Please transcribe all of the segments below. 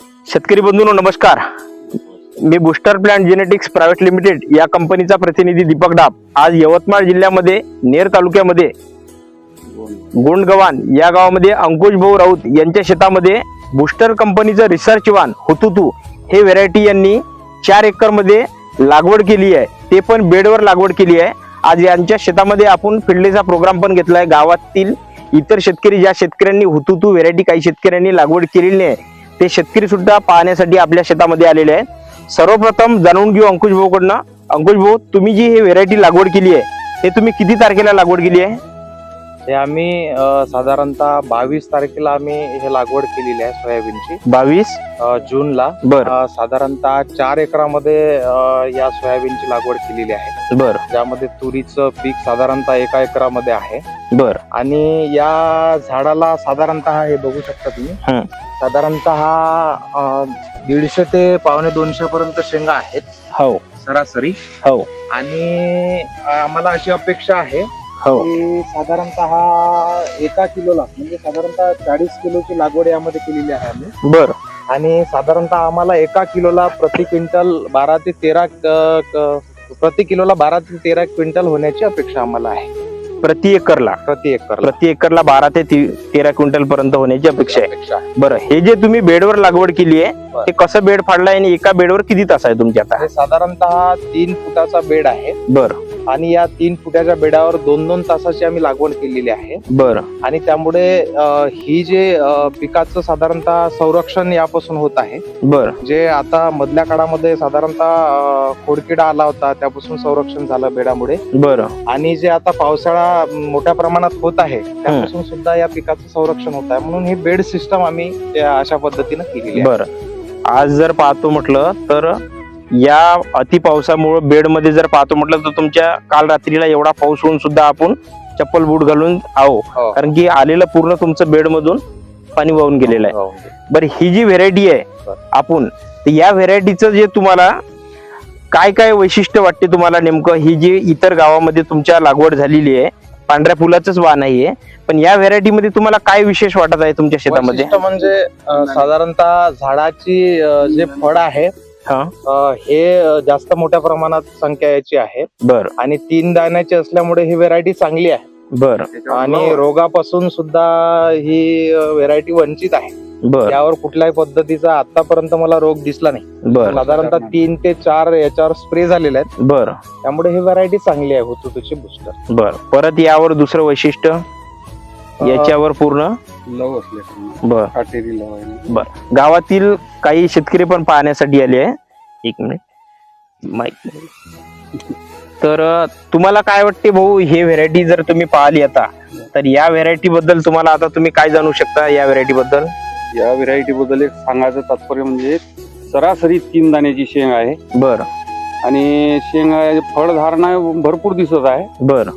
शेतकरी बंधूंनो नमस्कार. मी booster plant genetics private limited या कंपनीचा प्रतिनिधी दीपक डाब. आज यवतमाळ जिल्ह्यामध्ये नेर तालुक्यामध्ये गोंडगव्हाण या गावामध्ये अंकुश भाऊ राऊत यांच्या शेतामध्ये बुस्टर कंपनीचं रिसर्च वान होतुतू हे व्हेरायटी यांनी चार एकरमध्ये लागवड केली आहे. ते पण बेडवर लागवड केली आहे. आज यांच्या शेतामध्ये आपण फिल्डीचा प्रोग्राम पण घेतलाय. गावातील इतर शेतकरी ज्या शेतकऱ्यांनी हुतुतू व्हेरायटी काही शेतकऱ्यांनी लागवड केलेली नाही ते शेतकरी सुद्धा पाहण्यासाठी आपल्या शेतामध्ये आलेले आहेत. सर्वप्रथम जाणून घेऊ अंकुश भाऊकडनं. अंकुश भाऊ तुम्ही जी हे व्हेरायटी लागवड केली आहे हे तुम्ही किती तारखेला लागवड केली आहे? हे आम्ही साधारणतः बावीस तारखेला आम्ही हे लागवड केलेली आहे सोयाबीनची. बावीस? जूनला. बर. साधारणतः चार एकरामध्ये या सोयाबीनची लागवड केलेली आहे. बर. ज्यामध्ये तुरीचं पीक साधारणतः एका एकरामध्ये आहे. बर. आणि या झाडाला साधारणतः हे बघू शकता तुम्ही. साधारणतः दीडशे ते पावणे दोनशे पर्यंत शेंगा आहेत. हो. सरासरी. हो. आणि आम्हाला अशी अपेक्षा आहे हो. साधारणतः एका किलोला म्हणजे साधारणतः चाळीस किलोची लागवड यामध्ये केलेली आहे आम्ही. बर. आणि साधारणतः आम्हाला एका किलोला प्रति क्विंटल बारा ते तेरा क- क- प्रति किलोला बारा ते तेरा क्विंटल होण्याची अपेक्षा आम्हाला आहे. प्रति एकरला? प्रति एकर प्रति एकरला बारा ते ती- तेरा क्विंटल पर्यंत होण्याची अपेक्षा आहे. बरं हे जे तुम्ही बेडवर लागवड केली आहे बरं. ते कसं बेड फाडलाय आणि एका बेडवर किती तास आहे तुमच्या आता? हे साधारणतः तीन फुटाचा बेड आहे. बर. आणि या तीन फुटाच्या बेडावर दोन दोन तासाची आम्ही लागवड केलेली आहे. बर. आणि त्यामुळे ही जे पिकाचं साधारणतः संरक्षण यापासून होत आहे. बर. जे आता मधल्या काळामध्ये साधारणतः खोडकिडा आला होता त्यापासून संरक्षण झालं बेडामुळे. बर. आणि जे आता पावसाळा मोठ्या प्रमाणात होत आहे त्यापासून सुद्धा या पिकाचं संरक्षण होत आहे. म्हणून ही बेड सिस्टम आम्ही अशा पद्धतीनं केलेली आहे. बर. आज जर पाहतो म्हटलं तर या अति पावसामुळे बेडमध्ये जर पाहतो म्हटलं तर तुमच्या काल रात्रीला एवढा पाऊस होऊन सुद्धा आपण चप्पल बूट घालून आहो हो. कारण की आलेलं पूर्ण तुमचं बेड मधून पाणी वाहून गेलेलं आहे हो. बरं ही जी व्हेरायटी आहे. आपण तर या व्हेरायटीचं जे तुम्हाला काय काय वैशिष्ट्य वाटते तुम्हाला नेमकं ही जी इतर गावामध्ये तुमच्या लागवड झालेली आहे पांढऱ्या फुलाचंच वाण आहे पण या व्हेरायटी मध्ये तुम्हाला काय विशेष वाटत आहे तुमच्या शेतामध्ये म्हणजे साधारणतः झाडाची जे फळ आहे हा. अ, हे अ, जास्त मोठ्या प्रमाणात संख्या याची आहे. बर. आणि तीन दाण्याची असल्यामुळे ही व्हेरायटी चांगली आहे. बर. आणि रोगापासून सुद्धा ही व्हेरायटी वंचित आहे. बर. यावर कुठल्याही पद्धतीचा आतापर्यंत मला रोग दिसला नाही. बर. साधारणतः तीन ते चार याच्यावर स्प्रे झालेले आहेत. बर. त्यामुळे ही व्हरायटी चांगली आहे हुतुतूची बुस्टर बर. परत यावर दुसरं वैशिष्ट्य? याच्यावर पूर्ण? लव असले बर. काटेरी लव आहे. गावातील काही शेतकरी पण पाहण्यासाठी आले आहे. एक मिनिट. माहीत तर तुम्हाला काय वाटते भाऊ हे व्हेरायटी जर तुम्ही पाहिली आता तर या व्हेरायटी बद्दल तुम्हाला आता तुम्ही काय जाणू शकता या व्हेरायटी बद्दल? या व्हेरायटी बद्दल एक सांगायचं तात्पर्य म्हणजे सरासरी तीन दाण्याची शेंग आहे. बर. आणि शेंग फळधारणा भरपूर दिसत आहे. बर.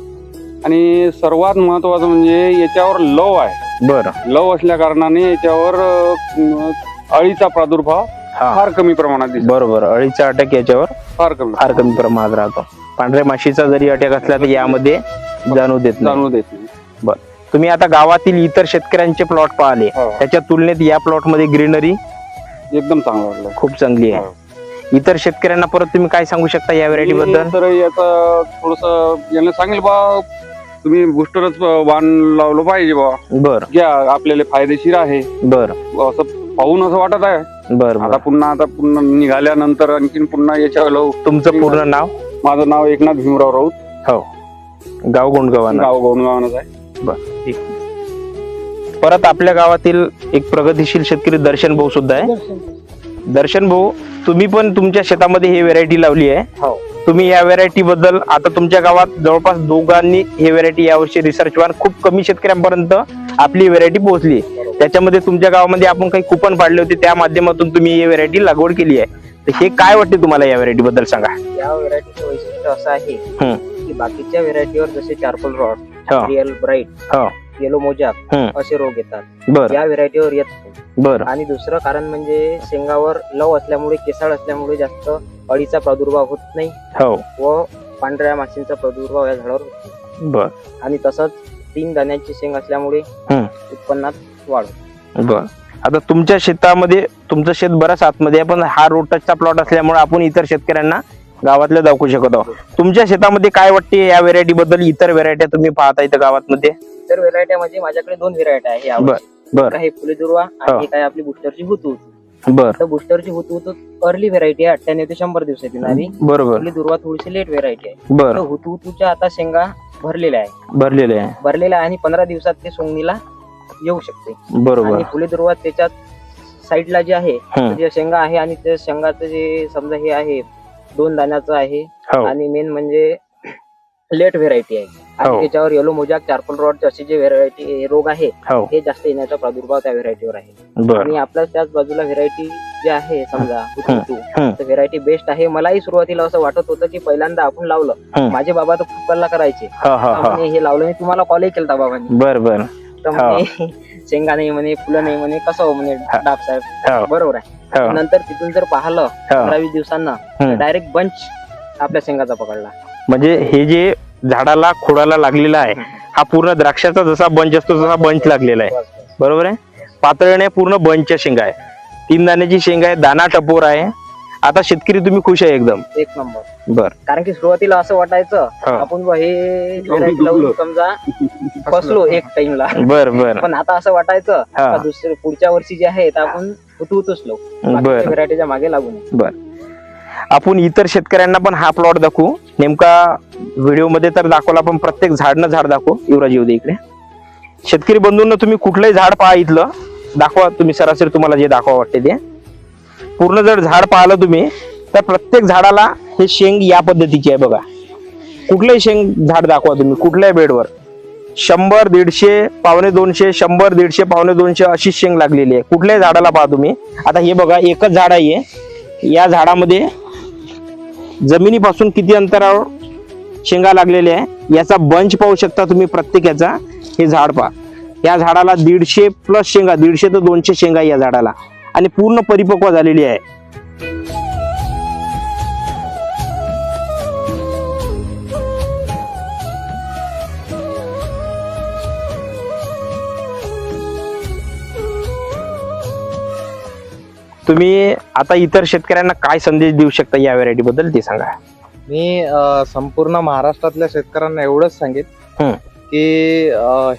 आणि सर्वात महत्वाचं म्हणजे याच्यावर लव आहे. बर. लव असल्या कारणाने याच्यावर अं, अळीचा प्रादुर्भाव हा. फार कमी प्रमाणात दिसतो. बरोबर. अळीचा अटक याच्यावर फार कमी. फार कमी प्रमाणात राहतो. पांढऱ्या माशीचा जरी अटॅक असला तर यामध्ये जाणू देत नाही. जाणू देत नाही. तुम्ही आता गावातील इतर शेतकऱ्यांचे प्लॉट पाहिले. हो. त्याच्या तुलनेत या प्लॉटमध्ये ग्रीनरी एकदम चांगलं वाटलं. खूप चांगली आहे. इतर शेतकऱ्यांना परत तुम्ही काय सांगू शकता या व्हेरायटी बद्दल? तर याचं थोडस यांना सांगेल बा तुम्ही बुस्टरच वाण लावलं पाहिजे बा बर. घ्या आपल्याला फायदेशीर आहे. बर. असं पाहून असं वाटत आहे. बर आता बर पुन्हा आता पुन्हा निघाल्यानंतर आणखीन पुन्हा याच्यावर लावू. तुमचं पूर्ण नाव? माझं नाव एकनाथ भीमराव राऊत. हो. गाव गोंडगावाना. गाव गोंडगावानच आहे. परत आपल्या गावातील एक प्रगतीशील शेतकरी दर्शन भाऊ सुद्धा आहे. दर्शन भाऊ तुम्ही पण तुमच्या शेतामध्ये ही व्हेरायटी लावली आहे. हो. तुम्ही या व्हेरायटी बद्दल आता तुमच्या गावात जवळपास दोघांनी ही व्हेरायटी यावर्षी रिसर्च वन खूप कमी शेतकऱ्यांपर्यंत आपली व्हेरायटी पोहोचली त्याच्यामध्ये तुमच्या गावामध्ये आपण काही कुपन पाडले होते त्या माध्यमातून तुम्ही ही व्हेरायटी लागवड केली आहे. तर हे काय वाटते तुम्हाला या व्हेरायटी बद्दल सांगा? या व्हेरायटीचं वैशिष्ट्य असं आहे. की बाकीच्या व्हेरायटीवर जसे charcoal rot real bright yellow mosaic हं. असे रोग येतात. बर. या व्हेरायटीवर येत बर. आणि दुसरं कारण म्हणजे शेंगावर लव असल्यामुळे केसाळ असल्यामुळे जास्त अळीचा प्रादुर्भाव होत नाही हो व पांढऱ्या माशींचा प्रादुर्भाव या झाडावर होत नाही. बर आणि तसंच तीन दाण्याची शेंग असल्यामुळे हं. उत्पन्नात वाढ होते. बर आता तुमच्या शेतामध्ये तुमचं शेत बरंच आतमध्ये आहे पण हा रोड टचचा प्लॉट असल्यामुळे आपण इतर शेतकऱ्यांना गावातल्या दाखवू शकत आहोत तुमच्या शेतामध्ये काय वाटते या व्हेरायटी बद्दल इतर व्हेरायट्या तुम्ही पाहता इथं गावामध्ये तर व्हेरायटी म्हणजे माझ्याकडे दोन व्हेरायटी आहे बर. बर. फुले दुर्वा हो. आणि आहे आपली बुस्टरची हुतू बर. तर बुस्टरची हुतू अर्ली व्हेरायटी आहे अठ्ठ्याण्णव ते शंभर दिवसात येणारी बरोबर. फुले दुर्वा थोडीशी लेट व्हेरायटी आहे. बर. तर हुतूच्या आता शेंगा भरलेल्या आहे. भरलेले आहे. भरलेल्या आहे आणि पंधरा दिवसात ते सोंगणीला येऊ शकते. बरोबर. फुले दुर्वा त्याच्यात साईडला जे आहे हम्म. जे शेंगा आहे आणि त्या शेंगाचं जे समजा हे आहे दोन दाण्याचं आहे हो. आणि मेन म्हणजे लेट व्हेरायटी आहे. हो. आणि त्याच्यावर येलो मोजाक चारकोल रॉड असे जे व्हेरायटी रोग आहे हो. हे जास्त येण्याचा प्रादुर्भाव त्या व्हेरायटीवर आहे. बर. आणि आपल्या त्याच बाजूला व्हेरायटी जे आहे समजा. तर व्हेरायटी बेस्ट आहे. मलाही सुरुवातीला असं वाटत होतं की पहिल्यांदा आपण लावलं. माझे बाबा तर खूप कल्ला करायचे. हा हा हा म्हणे हे लावलं मी तुम्हाला कॉलेज केलता बाबांनी. बर बर. तर म्हणे शेंगा नाही म्हणे फुलं नाही म्हणे कसं हो म्हणे हा. डाप साहेब? हो. बरोबर आहे. हो. नंतर तिथून जर पाहिलं हो. पंधरा वीस दिवसांना. डायरेक्ट बंच आपल्या शेंगाचा पकडला. म्हणजे हे जे झाडाला खोडाला लागलेला आहे. हा पूर्ण द्राक्षाचा जसा बंच असतो तसा बंच लागलेला आहे. बरोबर आहे? पातळणे पूर्ण बंचच्या शेंगा आहे. तीन दाण्याची शेंगा आहे दाना टपोर आहे. आता शेतकरी तुम्ही खुश आहे एकदम? एक नंबर. बर. कारण की सुरुवातीला असं वाटायचं हा. आपण बुवा हे डुबलो. variety लावून समजा फसलो एक टाइमला बर बर. पण आता असं वाटायचं हा. का दुसरे पुढच्या वर्षी जे आहे ते आपण उतुतुचलो बर. व्हेरायटीच्या मागे लागून बर. आपण इतर शेतकऱ्यांना पण हा प्लॉट दाखवू. नेमका व्हिडिओमध्ये तर दाखवला पण प्रत्येक झाडनं झाड दाखवू. युवराज येऊ दे इकडे. शेतकरी बंधूंना तुम्ही कुठलंही झाड पहा इथलं. दाखवा तुम्ही सरासरी तुम्हाला जे दाखवा वाटते ते. पूर्ण जर झाड पाहिलं तुम्ही तर प्रत्येक झाडाला हे शेंग या पद्धतीची आहे बघा. कुठलंही शेंग झाड दाखवा तुम्ही कुठल्याही बेडवर. शंभर दीडशे पावणे दोनशे शंभर दीडशे पावणे दोनशे अशी शेंग लागलेली आहे. कुठल्याही झाडाला पहा तुम्ही. आता हे बघा एकच झाड आहे. या झाडामध्ये जमिनीपासून किती अंतरावर शेंगा लागलेल्या आहे याचा बंच पाहू शकता तुम्ही प्रत्येक याचा. हे झाड पहा. या झाडाला दीडशे प्लस शेंगा दीडशे ते दोनशे शेंगा या झाडाला. आणि पूर्ण परिपक्व झालेली आहे. तुम्ही आता इतर शेतकऱ्यांना काय संदेश देऊ शकता या व्हेरायटी बद्दल ते सांगा मी अ, संपूर्ण महाराष्ट्रातल्या शेतकऱ्यांना एवढंच सांगेन. की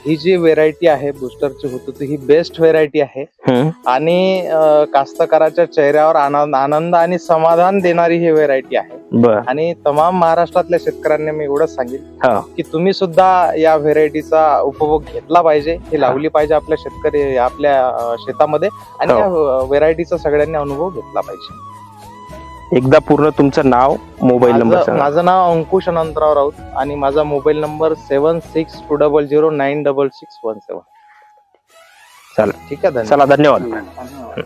ही जी व्हेरायटी आहे बुस्टरची होती ही बेस्ट व्हेरायटी आहे. आणि कास्तकाराच्या चेहऱ्यावर आनंद आणि समाधान देणारी ही व्हेरायटी आहे. आणि तमाम महाराष्ट्रातल्या शेतकऱ्यांना मी एवढंच सांगेन हा. की तुम्ही सुद्धा या व्हेरायटीचा उपभोग घेतला पाहिजे. ही लावली पाहिजे आपल्या शेतकरी आपल्या शेतामध्ये. आणि हो. या व्हेरायटीचा सगळ्यांनी अनुभव घेतला पाहिजे. एकदा पूर्ण तुमचं नाव मोबाईल नंबर माझं सांगा माझं नाव अंकुश अनंतराव राऊत आणि माझा mobile number seven six two double zero nine double six one seven. चालेल. ठीक आहे धन्यवाद. चला धन्यवाद. धन्यवाद.